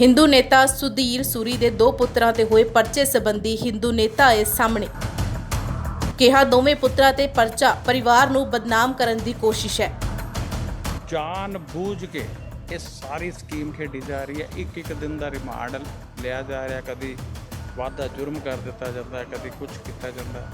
ਹਿੰਦੂ ਨੇਤਾ ਸੁਧੀਰ ਸੂਰੀ ਦੇ ਦੋ ਪੁੱਤਰਾਂ ਤੇ ਹੋਏ ਪਰਚੇ ਸੰਬੰਧੀ ਹਿੰਦੂ ਨੇਤਾ ਆਏ ਸਾਹਮਣੇ। ਕਿਹਾ ਦੋਵੇਂ ਪੁੱਤਰਾਂ ਤੇ ਪਰਚਾ ਪਰਿਵਾਰ ਨੂੰ ਬਦਨਾਮ ਕਰਨ ਦੀ ਕੋਸ਼ਿਸ਼ ਹੈ। ਜਾਣ ਬੂਝ ਕੇ ਇਹ ਸਾਰੀ ਸਕੀਮ ਖੇਡੀ ਜਾ ਰਹੀ ਹੈ। ਇੱਕ ਇੱਕ ਦਿਨ ਦਾ ਰਿਮਾਂਡ ਲਿਆ ਜਾ ਰਿਹਾ। ਕਦੀ ਵਾਧਾ ਜੁਰਮ ਕਰ ਦਿੱਤਾ ਜਾਂਦਾ ਹੈ, ਕਦੀ ਕੁਝ ਕੀਤਾ ਜਾਂਦਾ।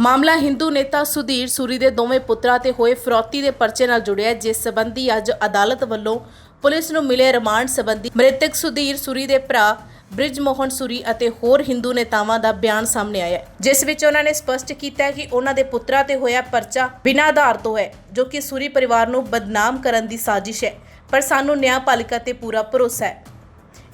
ਮਾਮਲਾ ਹਿੰਦੂ ਨੇਤਾ ਸੁਧੀਰ ਸੂਰੀ ਦੇ ਦੋਵੇਂ ਪੁੱਤਰਾਂ ਤੇ ਹੋਏ ਫਰੌਤੀ ਦੇ ਪਰਚੇ ਨਾਲ ਜੁੜਿਆ ਜਿਸ ਸਬੰਧੀ ਅੱਜ ਅਦਾਲਤ ਵੱਲੋਂ ਪੁਲਿਸ ਨੂੰ ਮਿਲੇ ਰਿਮਾਂਡ ਸਬੰਧੀ ਮ੍ਰਿਤਕ ਸੁਧੀਰ ਸੂਰੀ ਦੇ ਭਰਾ ਬ੍ਰਿਜ ਮੋਹਨ ਸੂਰੀ ਅਤੇ ਹੋਰ ਹਿੰਦੂ ਨੇਤਾਵਾਂ ਦਾ ਬਿਆਨ ਸਾਹਮਣੇ ਆਇਆ ਜਿਸ ਵਿੱਚ ਉਹਨਾਂ ਨੇ ਸਪਸ਼ਟ ਕੀਤਾ ਹੈ ਕਿ ਉਹਨਾਂ ਦੇ ਪੁੱਤਰਾਂ ਤੇ ਹੋਇਆ ਪਰਚਾ ਬਿਨਾਂ ਆਧਾਰ ਤੋਂ ਹੈ, ਜੋ ਕਿ ਸੂਰੀ ਪਰਿਵਾਰ ਨੂੰ ਬਦਨਾਮ ਕਰਨ ਦੀ ਸਾਜ਼ਿਸ਼ ਹੈ, ਪਰ ਸਾਨੂੰ ਨਿਆਂਪਾਲਿਕਾ ਤੇ ਪੂਰਾ ਭਰੋਸਾ ਹੈ।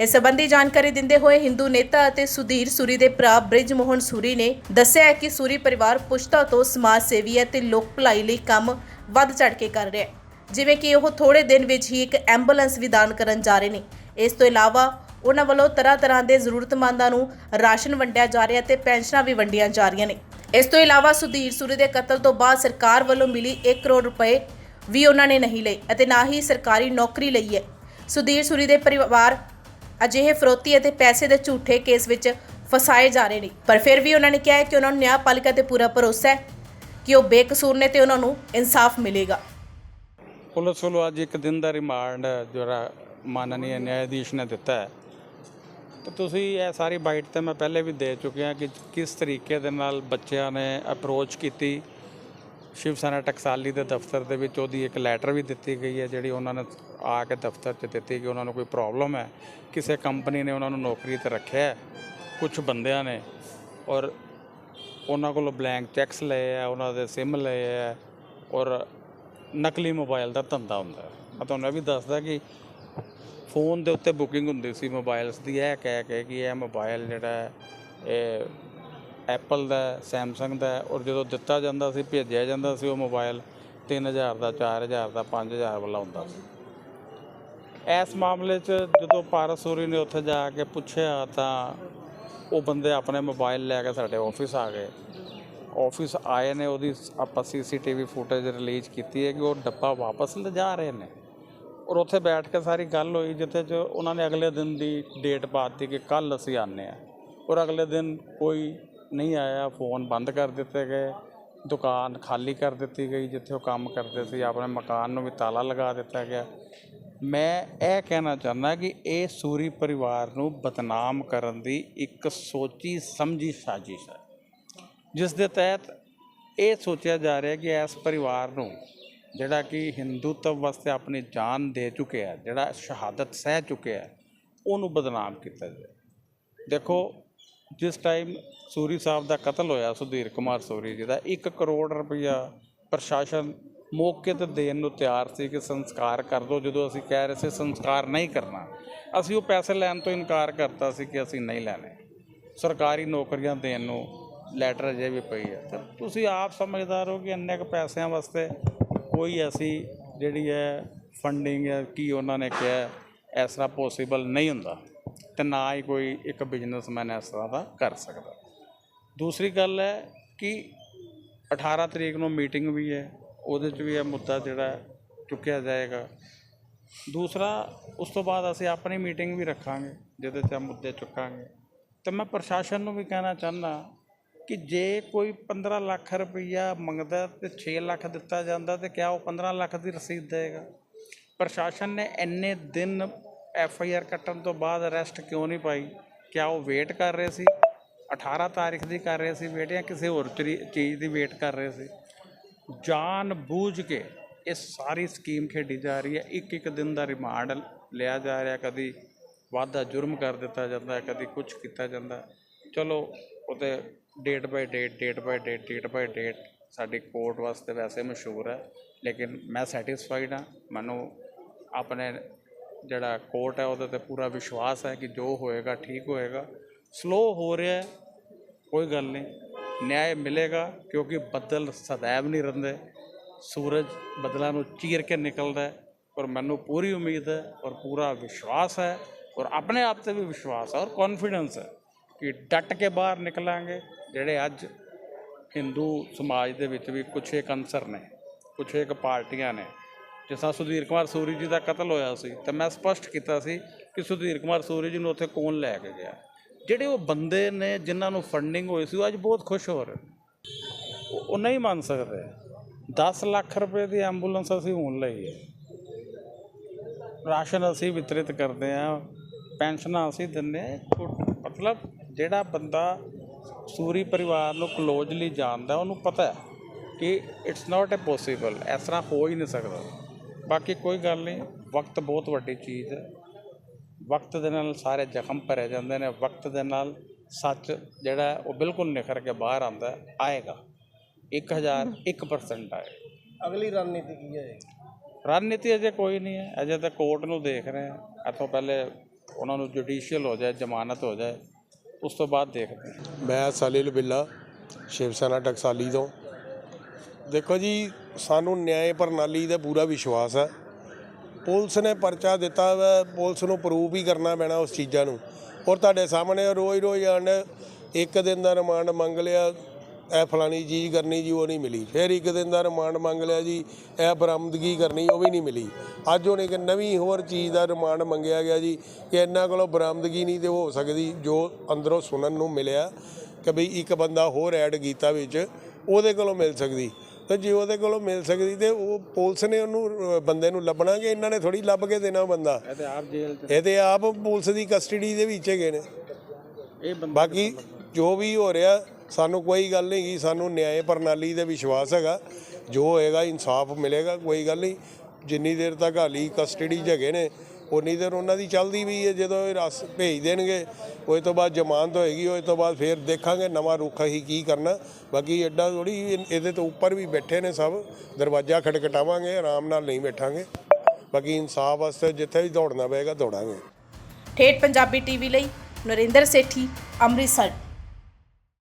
ਇਸ ਸੰਬੰਧੀ ਜਾਣਕਾਰੀ ਦਿੰਦੇ ਹੋਏ ਹਿੰਦੂ ਨੇਤਾ ਅਤੇ ਸੁਧੀਰ ਸੂਰੀ ਦੇ ਭਰਾ ਬ੍ਰਿਜ ਮੋਹਨ ਸੂਰੀ ਨੇ ਦੱਸਿਆ ਹੈ ਕਿ ਸੂਰੀ ਪਰਿਵਾਰ ਪੁਸ਼ਤਾ ਤੋਂ ਸਮਾਜ ਸੇਵੀ ਹੈ ਤੇ ਲੋਕ ਭਲਾਈ ਲਈ ਕੰਮ ਵੱਧ ਚੜ ਕੇ ਕਰ ਰਿਹਾ ਹੈ। ਜਿਵੇਂ ਕਿ ਉਹ ਥੋੜੇ ਦਿਨ ਵਿੱਚ ਹੀ ਇੱਕ ਐਂਬੂਲੈਂਸ ਵੀ ਦਾਨ ਕਰਨ ਜਾ ਰਹੇ ਨੇ। ਇਸ ਤੋਂ ਇਲਾਵਾ ਉਹਨਾਂ ਵੱਲੋਂ ਤਰ੍ਹਾਂ ਤਰ੍ਹਾਂ ਦੇ ਜ਼ਰੂਰਤਮੰਦਾਂ ਨੂੰ ਰਾਸ਼ਨ ਵੰਡਿਆ ਜਾ ਰਿਹਾ ਤੇ ਪੈਨਸ਼ਨਾਂ ਵੀ ਵੰਡੀਆਂ ਜਾ ਰਹੀਆਂ ਨੇ। ਇਸ ਤੋਂ ਇਲਾਵਾ ਸੁਧੀਰ ਸੂਰੀ ਦੇ ਕਤਲ ਤੋਂ ਬਾਅਦ ਸਰਕਾਰ ਵੱਲੋਂ ਮਿਲੀ 1 ਕਰੋੜ ਰੁਪਏ ਵੀ ਉਹਨਾਂ ਨੇ ਨਹੀਂ ਲਈ ਅਤੇ ਨਾ ਹੀ ਸਰਕਾਰੀ ਨੌਕਰੀ ਲਈ ਹੈ। ਸੁਧੀਰ ਸੂਰੀ ਦੇ ਪਰਿਵਾਰ ਅਜਿਹੇ ਫਰੋਤੀ ਅਤੇ ਪੈਸੇ ਦੇ ਝੂਠੇ ਕੇਸ ਵਿੱਚ ਫਸਾਏ ਜਾ ਰਹੇ ਨੇ। ਪਰ ਫਿਰ ਵੀ ਉਹਨਾਂ ਨੇ ਕਿਹਾ ਹੈ ਕਿ ਉਹਨਾਂ ਨੂੰ ਨਿਆਂਪਾਲਿਕਾ ਤੇ ਪੂਰਾ ਭਰੋਸਾ ਹੈ ਕਿ ਉਹ ਬੇਕਸੂਰ ਨੇ ਤੇ ਉਹਨਾਂ ਨੂੰ ਇਨਸਾਫ ਮਿਲੇਗਾ। ਪੁਲਿਸ ਵੱਲੋਂ ਅੱਜ ਇੱਕ ਦਿਨ ਦਾ ਰਿਮਾਂਡ ਜਿਹੜਾ ਮਾਨਨੀय ਨਿਆਇਧੀਸ਼ ਨੇ ਦਿੱਤਾ ਹੈ। ਤੇ ਤੁਸੀਂ ਇਹ ਸਾਰੀ ਬਾਈਟ ਤੇ ਮੈਂ ਪਹਿਲੇ ਵੀ ਦੇ ਚੁੱਕਿਆ ਕਿ ਕਿਸ ਤਰੀਕੇ ਦੇ ਨਾਲ ਬੱਚਿਆਂ ਨੇ ਅਪਰੋਚ ਕੀਤੀ ਸ਼ਿਵ ਸੈਨਾ ਟਕਸਾਲੀ ਦੇ ਦਫ਼ਤਰ ਦੇ ਵਿੱਚ ਉਹਦੀ ਇੱਕ ਲੈਟਰ ਵੀ ਦਿੱਤੀ ਗਈ ਹੈ, ਜਿਹੜੀ ਉਹਨਾਂ ਨੇ ਆ ਕੇ ਦਫ਼ਤਰ 'ਚ ਦਿੱਤੀ ਕਿ ਉਹਨਾਂ ਨੂੰ ਕੋਈ ਪ੍ਰੋਬਲਮ ਹੈ, ਕਿਸੇ ਕੰਪਨੀ ਨੇ ਉਹਨਾਂ ਨੂੰ ਨੌਕਰੀ ਤੇ ਰੱਖਿਆ ਹੈ ਕੁਝ ਬੰਦਿਆਂ ਨੇ ਔਰ ਉਹਨਾਂ ਕੋਲੋਂ ਬਲੈਂਕ ਚੈਕਸ ਲਏ ਆ ਉਹਨਾਂ ਦੇ ਸਿਮ ਲਏ ਆ ਔਰ ਨਕਲੀ ਮੋਬਾਈਲ ਦਾ ਧੰਦਾ ਹੁੰਦਾ ਹੈ। ਮੈਂ ਤੁਹਾਨੂੰ ਇਹ ਵੀ ਦੱਸਦਾ ਕਿ ਫੋਨ ਦੇ ਉੱਤੇ ਬੁਕਿੰਗ ਹੁੰਦੀ ਸੀ ਮੋਬਾਈਲਸ ਦੀ, ਇਹ ਕਹਿ ਕੇ ਕਿ ਇਹ ਮੋਬਾਈਲ ਜਿਹੜਾ ਇਹ ਐਪਲ ਦਾ ਸੈਮਸੰਗ ਦਾ, ਔਰ ਜਦੋਂ ਦਿੱਤਾ ਜਾਂਦਾ ਸੀ, ਭੇਜਿਆ ਜਾਂਦਾ ਸੀ ਉਹ ਮੋਬਾਈਲ 3000 ਦਾ 4000 ਦਾ 5000 ਵਾਲਾ ਹੁੰਦਾ ਸੀ। ਇਸ ਮਾਮਲੇ 'ਚ ਜਦੋਂ ਪਾਰਸੂਰੀ ਨੇ ਉੱਥੇ ਜਾ ਕੇ ਪੁੱਛਿਆ ਤਾਂ ਉਹ ਬੰਦੇ ਆਪਣੇ ਮੋਬਾਈਲ ਲੈ ਕੇ ਸਾਡੇ ਆਫਿਸ ਆ ਗਏ। ਆਫਿਸ ਆਏ ਨੇ, ਉਹਦੀ ਆਪਾਂ ਸੀਸੀਟੀਵੀ ਫੁਟੇਜ ਰਿਲੀਜ਼ ਕੀਤੀ ਹੈ ਕਿ ਉਹ ਡੱਬਾ ਵਾਪਸ ਲਿਜਾ ਰਹੇ ਨੇ। ਔਰ ਉੱਥੇ ਬੈਠ ਕੇ ਸਾਰੀ ਗੱਲ ਹੋਈ, ਜਿੱਥੇ ਚ ਉਹਨਾਂ ਨੇ ਅਗਲੇ ਦਿਨ ਦੀ ਡੇਟ ਪਾਤੀ ਕਿ ਕੱਲ ਅਸੀਂ ਆਨੇ ਆ ਔਰ ਅਗਲੇ ਦਿਨ ਕੋਈ ਨਹੀਂ ਆਇਆ, ਫੋਨ ਬੰਦ ਕਰ ਦਿੱਤੇ ਗਏ, ਦੁਕਾਨ ਖਾਲੀ ਕਰ ਦਿੱਤੀ ਗਈ ਜਿੱਥੇ ਉਹ ਕੰਮ ਕਰਦੇ ਸੀ, ਆਪਣੇ ਮਕਾਨ ਨੂੰ ਵੀ ਤਾਲਾ ਲਗਾ ਦਿੱਤਾ ਗਿਆ। ਮੈਂ ਇਹ ਕਹਿਣਾ ਚਾਹੁੰਦਾ ਕਿ ਇਹ ਸੂਰੀ ਪਰਿਵਾਰ ਨੂੰ ਬਦਨਾਮ ਕਰਨ ਦੀ ਇੱਕ ਸੋਚੀ ਸਮਝੀ ਸਾਜ਼ਿਸ਼ ਹੈ। ਜਿਸ ਦੇ ਤਹਿਤ ਇਹ ਸੋਚਿਆ ਜਾ ਰਿਹਾ ਕਿ ਇਸ ਪਰਿਵਾਰ ਨੂੰ ਜਿਹੜਾ ਕਿ ਹਿੰਦੂਤਵ ਵਾਸਤੇ ਆਪਣੀ ਜਾਨ ਦੇ ਚੁੱਕਿਆ ਜਿਹੜਾ ਸ਼ਹਾਦਤ ਸਹਿ ਚੁੱਕਿਆ ਉਹਨੂੰ ਬਦਨਾਮ ਕੀਤਾ ਜਾਏ। ਦੇਖੋ ਜਿਸ ਟਾਈਮ ਸੂਰੀ ਸਾਹਿਬ ਦਾ ਕਤਲ ਹੋਇਆ, ਸੁਧੀਰ ਕੁਮਾਰ ਸੂਰੀ ਜੀ ਦਾ 1 ਕਰੋੜ ਰੁਪਇਆ ਪ੍ਰਸ਼ਾਸਨ ਮੌਕੇ ਤੇ ਦੇਣ ਨੂੰ ਤਿਆਰ ਸੀ ਕਿ ਸੰਸਕਾਰ ਕਰ ਦਿਓ ਜਦੋਂ ਅਸੀਂ ਕਹਿ ਰਹੇ ਸੀ ਸੰਸਕਾਰ ਨਹੀਂ ਕਰਨਾ, ਅਸੀਂ ਉਹ ਪੈਸੇ ਲੈਣ ਤੋਂ ਇਨਕਾਰ ਕਰਤਾ ਸੀ ਕਿ ਅਸੀਂ ਨਹੀਂ ਲੈਣੇ। ਸਰਕਾਰੀ ਨੌਕਰੀਆਂ ਦੇਣ ਨੂੰ ਲੈਟਰ ਅਜੇ ਵੀ ਪਈ ਹੈ। ਤੇ ਤੁਸੀਂ ਆਪ ਸਮਝਦਾਰ ਹੋ ਕਿ ਇੰਨੇ ਕੁ ਪੈਸਿਆਂ ਵਾਸਤੇ ਕੋਈ ਐਸੀ ਜਿਹੜੀ ਹੈ ਫੰਡਿੰਗ ਹੈ, ਕੀ ਉਹਨਾਂ ਨੇ ਕਿਹਾ, ਇਸ ਤਰ੍ਹਾਂ ਪੋਸੀਬਲ ਨਹੀਂ ਹੁੰਦਾ। ਤੇ ਨਾ ਹੀ ਕੋਈ ਇੱਕ ਬਿਜ਼ਨਸਮੈਨ ਇਸ ਤਰ੍ਹਾਂ ਦਾ ਕਰ ਸਕਦਾ। ਦੂਸਰੀ ਗੱਲ ਹੈ ਕਿ 18 ਤਰੀਕ ਨੂੰ ਮੀਟਿੰਗ ਵੀ ਹੈ, ਉਹਦੇ 'ਚ ਵੀ ਇਹ ਮੁੱਦਾ ਜਿਹੜਾ ਚੁੱਕਿਆ ਜਾਏਗਾ। ਦੂਸਰਾ, ਉਸ ਤੋਂ ਬਾਅਦ ਅਸੀਂ ਆਪਣੀ ਮੀਟਿੰਗ ਵੀ ਰੱਖਾਂਗੇ, ਜਿਹਦੇ 'ਚ ਇਹ ਮੁੱਦੇ ਚੁੱਕਾਂਗੇ। ਤੇ ਮੈਂ ਪ੍ਰਸ਼ਾਸਨ ਨੂੰ ਵੀ ਕਹਿਣਾ ਚਾਹੁੰਦਾ ਕਿ ਜੇ ਕੋਈ 15 ਲੱਖ ਰੁਪਈਆ ਮੰਗਦਾ ਤੇ 6 ਲੱਖ ਦਿੱਤਾ ਜਾਂਦਾ ਤੇ ਕਿਆ ਉਹ 15 ਲੱਖ ਦੀ ਰਸੀਦ ਦੇਗਾ ਪ੍ਰਸ਼ਾਸਨ ਨੇ ਇੰਨੇ ਦਿਨ ਐਫ ਆਈ ਆਰ ਕੱਟਣ ਤੋਂ ਬਾਅਦ ਅਰੈਸਟ ਕਿਉਂ ਨਹੀਂ ਪਾਈ? ਕਿਆ ਉਹ ਵੇਟ ਕਰ ਰਹੇ ਸੀ? 18 ਤਾਰੀਖ ਦੀ ਕਰ ਰਹੇ ਸੀ ਵੇਟ ਜਾਂ ਕਿਸੇ ਹੋਰ ਚਰੀ- ਚੀਜ਼ ਦੀ ਵੇਟ ਕਰ ਰਹੇ ਸੀ? ਜਾਣ ਬੂਝ ਕੇ ਇਹ ਸਾਰੀ ਸਕੀਮ ਖੇਡੀ ਜਾ ਰਹੀ ਹੈ। ਇੱਕ ਇੱਕ ਦਿਨ ਦਾ ਰਿਮਾਂਡ ਲਿਆ ਜਾ ਰਿਹਾ। ਕਦੀ ਵਾਧਾ ਜੁਰਮ ਕਰ ਦਿੱਤਾ ਜਾਂਦਾ ਕਦੀ ਕੁਝ ਕੀਤਾ ਜਾਂਦਾ ਚਲੋ ਉਹ date by date date by date date by date ਸਾਡੀ ਕੋਰਟ ਵਾਸਤੇ ਵੈਸੇ ਮਸ਼ਹੂਰ ਹੈ। ਲੇਕਿਨ ਮੈਂ ਸੈਟੀਸਫਾਈਡ ਹਾਂ। ਮੈਨੂੰ ਆਪਣੇ ਜਿਹੜਾ ਕੋਰਟ ਹੈ, ਉਹਦੇ ਤੇ ਪੂਰਾ ਵਿਸ਼ਵਾਸ ਹੈ ਕਿ ਜੋ ਹੋਏਗਾ, ਠੀਕ ਹੋਏਗਾ। ਸਲੋ ਹੋ ਰਿਹਾ ਹੈ, ਕੋਈ ਗੱਲ ਨਹੀਂ। ਨਿਆਂ ਮਿਲੇਗਾ, ਕਿਉਂਕਿ ਬੱਦਲ ਸदैव ਨਹੀਂ ਰਹਿੰਦੇ। ਸੂਰਜ ਬੱਦਲਾਂ ਨੂੰ ਚੀਰ ਕੇ ਨਿਕਲਦਾ ਹੈ, ਔਰ ਮੈਨੂੰ ਪੂਰੀ ਉਮੀਦ ਹੈ, ਔਰ ਪੂਰਾ ਵਿਸ਼ਵਾਸ ਹੈ, ਔਰ ਆਪਣੇ ਆਪ ਤੇ ਵੀ ਵਿਸ਼ਵਾਸ ਹੈ, ਔਰ ਕੌਨਫੀਡੈਂਸ ਹੈ ਕਿ ਡਟ ਕੇ ਬਾਹਰ ਨਿਕਲਾਂਗੇ, ਜਿਹੜੇ ਅੱਜ ਹਿੰਦੂ ਸਮਾਜ ਦੇ ਵਿੱਚ ਵੀ ਕੁਛ ਇੱਕ ਅੰਸਰ ਨੇ, ਕੁਛ ਇੱਕ ਪਾਰਟੀਆਂ ਨੇ। ਜਿਸ ਤਰ੍ਹਾਂ ਸੁਧੀਰ ਕੁਮਾਰ ਸੂਰੀ ਜੀ ਦਾ ਕਤਲ ਹੋਇਆ ਸੀ, ਤਾਂ ਮੈਂ ਸਪਸ਼ਟ ਕੀਤਾ ਸੀ ਕਿ ਸੁਧੀਰ ਕੁਮਾਰ ਸੂਰੀ ਜੀ ਨੂੰ ਉੱਥੇ ਕੌਣ ਲੈ ਕੇ ਗਿਆ। ਜਿਹੜੇ ਉਹ ਬੰਦੇ ਨੇ ਜਿਨ੍ਹਾਂ ਨੂੰ ਫੰਡਿੰਗ ਹੋਈ ਸੀ, ਉਹ ਅੱਜ ਬਹੁਤ ਖੁਸ਼ ਹੋ ਰਹੇ ਉਹ ਉਹ ਨਹੀਂ ਮੰਨ ਸਕਦੇ। 10 ਲੱਖ ਰੁਪਏ ਦੀ ਐਂਬੂਲੈਂਸ ਅਸੀਂ ਹੁਣ ਲਈ ਹੈ। ਰਾਸ਼ਨ ਅਸੀਂ ਵਿਤਰਿਤ ਕਰਦੇ ਆ ਪੈਨਸ਼ਨਾਂ ਅਸੀਂ ਦਿੰਦੇ ਮਤਲਬ ਜਿਹੜਾ ਬੰਦਾ ਸੂਰੀ ਪਰਿਵਾਰ ਨੂੰ ਕਲੋਜ਼ਲੀ ਜਾਣਦਾ, ਉਹਨੂੰ ਪਤਾ ਹੈ ਕਿ ਇਟਸ ਨਾਟ ਅ ਪੋਸੀਬਲ ਇਸ ਤਰ੍ਹਾਂ ਹੋ ਹੀ ਨਹੀਂ ਸਕਦਾ। ਬਾਕੀ ਕੋਈ ਗੱਲ ਨਹੀਂ ਵਕਤ ਬਹੁਤ ਵੱਡੀ ਚੀਜ਼ ਹੈ। ਵਕਤ ਦੇ ਨਾਲ ਸਾਰੇ ਜ਼ਖਮ ਭਰੇ ਜਾਂਦੇ ਨੇ ਵਕਤ ਦੇ ਨਾਲ ਸੱਚ ਜਿਹੜਾ ਉਹ ਬਿਲਕੁਲ ਨਿਖਰ ਕੇ ਬਾਹਰ ਆਉਂਦਾ ਆਏਗਾ। 1001% ਆਏਗਾ ਅਗਲੀ ਰਣਨੀਤੀ ਕੀ ਹੈ ਰਣਨੀਤੀ ਅਜੇ ਕੋਈ ਨਹੀਂ ਹੈ ਅਜੇ ਤਾਂ ਕੋਰਟ ਨੂੰ ਦੇਖ ਰਹੇ ਹਾਂ। ਇੱਥੋਂ ਪਹਿਲੇ ਉਹਨਾਂ ਨੂੰ ਜੁਡੀਸ਼ੀਅਲ ਹੋ ਜਾਏ ਜ਼ਮਾਨਤ ਹੋ ਜਾਏ ਉਸ ਤੋਂ ਬਾਅਦ ਦੇਖਦੇ ਹਾਂ। ਮੈਂ ਸਲੀਲ ਬਿੱਲਾ ਸ਼ਿਵ ਸੈਨਾ ਟਕਸਾਲੀ ਤੋਂ। ਦੇਖੋ ਜੀ, ਸਾਨੂੰ ਨਿਆਂ ਪ੍ਰਣਾਲੀ ਦਾ ਪੂਰਾ ਵਿਸ਼ਵਾਸ ਹੈ। ਪੁਲਿਸ ਨੇ ਪਰਚਾ ਦਿੱਤਾ ਵਾ, ਪੁਲਿਸ ਨੂੰ ਪ੍ਰੂਫ ਹੀ ਕਰਨਾ ਪੈਣਾ ਉਸ ਚੀਜ਼ਾਂ ਨੂੰ। ਔਰ ਤੁਹਾਡੇ ਸਾਹਮਣੇ ਰੋਜ਼ ਰੋਜ਼ ਆਣ, ਇੱਕ ਦਿਨ ਦਾ ਰਿਮਾਂਡ ਮੰਗ ਲਿਆ, ਇਹ ਫਲਾਣੀ ਚੀਜ਼ ਕਰਨੀ ਜੀ, ਉਹ ਨਹੀਂ ਮਿਲੀ। ਫਿਰ ਇੱਕ ਦਿਨ ਦਾ ਰਿਮਾਂਡ ਮੰਗ ਲਿਆ ਜੀ, ਇਹ ਬਰਾਮਦਗੀ ਕਰਨੀ, ਉਹ ਵੀ ਨਹੀਂ ਮਿਲੀ। ਅੱਜ ਹੁਣ ਇੱਕ ਨਵੀਂ ਹੋਰ ਚੀਜ਼ ਦਾ ਰਿਮਾਂਡ ਮੰਗਿਆ ਗਿਆ ਜੀ, ਕਿ ਇਹਨਾਂ ਕੋਲੋਂ ਬਰਾਮਦਗੀ ਨਹੀਂ ਤੇ ਹੋ ਸਕਦੀ, ਜੋ ਅੰਦਰੋਂ ਸੁਣਨ ਨੂੰ ਮਿਲਿਆ ਕਿ ਬਈ ਇੱਕ ਬੰਦਾ ਹੋਰ ਐਡ ਕੀਤਾ ਵਿੱਚ, ਉਹਦੇ ਕੋਲੋਂ ਮਿਲ ਸਕਦੀ। ਤੇ ਜੇ ਉਹਦੇ ਕੋਲੋਂ ਮਿਲ ਸਕਦੀ ਤੇ ਉਹ ਪੁਲਿਸ ਨੇ ਉਹਨੂੰ ਬੰਦੇ ਨੂੰ ਲੱਭਣਾ ਕਿ ਇਹਨਾਂ ਨੇ ਥੋੜੀ ਲੱਭ ਕੇ ਦੇਣਾ ਬੰਦਾ। ਇਹ ਤੇ ਆਪ ਜੇਲ੍ਹ 'ਚ। ਇਹ ਤੇ ਆਪ ਪੁਲਿਸ ਦੀ ਕਸਟਡੀ ਦੇ ਵਿੱਚ ਹੈਗੇ ਨੇ। ਇਹ ਬਾਕੀ ਜੋ ਵੀ ਹੋ ਰਿਹਾ ਸਾਨੂੰ ਕੋਈ ਗੱਲ ਨਹੀਂ ਗੀ ਸਾਨੂੰ ਨਿਆਂ ਪ੍ਰਣਾਲੀ ਤੇ ਵਿਸ਼ਵਾਸ ਹੈਗਾ। ਜੋ ਹੋਏਗਾ ਇਨਸਾਫ ਮਿਲੇਗਾ ਕੋਈ ਗੱਲ ਨਹੀਂ। ਜਿੰਨੀ ਦੇਰ ਤੱਕ ਹਾਲੀ ਕਸਟਡੀ 'ਚ ਹੈਗੇ ਨੇ ਉਨੀ ਦੇਰ ਉਹਨਾਂ ਦੀ ਚੱਲਦੀ ਵੀ ਹੈ, ਜਦੋਂ ਇਹ ਰਸ ਭੇਜ ਦੇਣਗੇ ਉਹਦੇ ਤੋਂ ਬਾਅਦ ਜ਼ਮਾਨਤ ਹੋਏਗੀ ਉਹਦੇ ਤੋਂ ਬਾਅਦ ਫਿਰ ਦੇਖਾਂਗੇ ਨਵਾਂ ਰੁੱਖ ਅਸੀਂ ਕੀ ਕਰਨਾ। ਬਾਕੀ ਐਡਾ ਥੋੜੀ ਇਹਦੇ ਤੋਂ ਉੱਪਰ ਵੀ ਬੈਠੇ ਨੇ ਸਭ, ਦਰਵਾਜ਼ਾ ਖਟਖਟਾਵਾਂਗੇ ਆਰਾਮ ਨਾਲ ਨਹੀਂ ਬੈਠਾਂਗੇ। ਬਾਕੀ ਇਨਸਾਫ ਵਾਸਤੇ ਜਿੱਥੇ ਵੀ ਦੌੜਨਾ ਪਏਗਾ, ਦੌੜਾਂਗੇ। ਠੇਠ ਪੰਜਾਬੀ ਟੀਵੀ ਲਈ ਨਰਿੰਦਰ ਸੇਠੀ, ਅੰਮ੍ਰਿਤਸਰ।